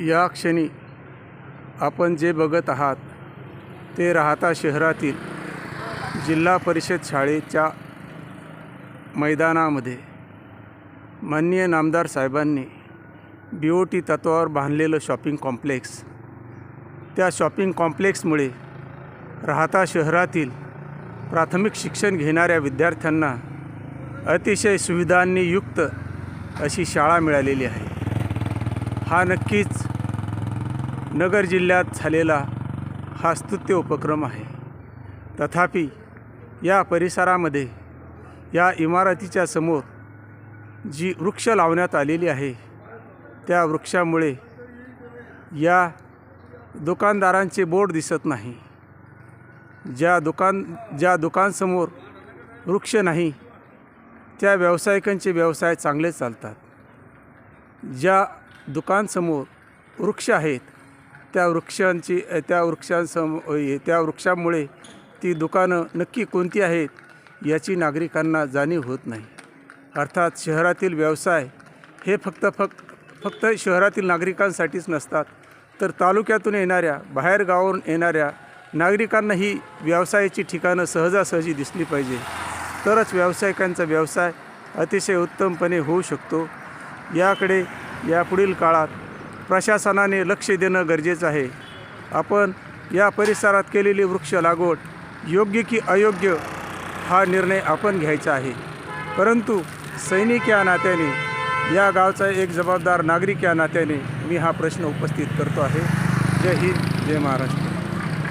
या क्षणी आपण जे बघत आहात ते राहता शहरातील जिल्हा परिषद शाळेच्या मैदानामध्ये. माननीय नामदार साहेबांनी बी ओ टी तत्वावर बांधलेलं शॉपिंग कॉम्प्लेक्स. त्या शॉपिंग कॉम्प्लेक्समुळे राहता शहरातील प्राथमिक शिक्षण घेणाऱ्या विद्यार्थ्यांना अतिशय सुविधांनी युक्त अशी शाळा मिळालेली आहे. हा नक्कीच नगर जिल्ह्यात झालेला हा स्तुत्य उपक्रम आहे. तथापि या परिसरामध्ये या इमारतीच्या समोर जी वृक्ष लावण्यात आलेली आहे त्या वृक्षामुळे या दुकानदारांचे बोर्ड दिसत नाही. ज्या दुकान ज्या दुकानसमोर वृक्ष नाही त्या व्यावसायिकांचे व्यवसाय चांगले चालतात. ज्या दुकानसमोर वृक्ष आहेत त्या वृक्षांची त्या वृक्षांसम त्या वृक्षामुळे ती दुकानं नक्की कोणती आहेत याची नागरिकांना जाणीव होत नाही. अर्थात शहरातील व्यवसाय हे फक्त फक्त फक्त शहरातील नागरिकांसाठीच नसतात तर तालुक्यातून येणाऱ्या बाहेरगावावरून येणाऱ्या नागरिकांनाही व्यवसायाची ठिकाणं सहजासहजी दिसली पाहिजे. तरच व्यावसायिकांचा व्यवसाय अतिशय उत्तमपणे होऊ शकतो. याकडे यापुढील काळात प्रशासनाने लक्ष देणं गरजेचं आहे. आपण या परिसरात केलेली वृक्ष लागवड योग्य की अयोग्य हा निर्णय आपण घ्यायचा आहे. परंतु सैनिक या नात्याने या गावचा एक जबाबदार नागरिक या नात्याने मी हा प्रश्न उपस्थित करतो आहे. जय हिंद जय महाराष्ट्र.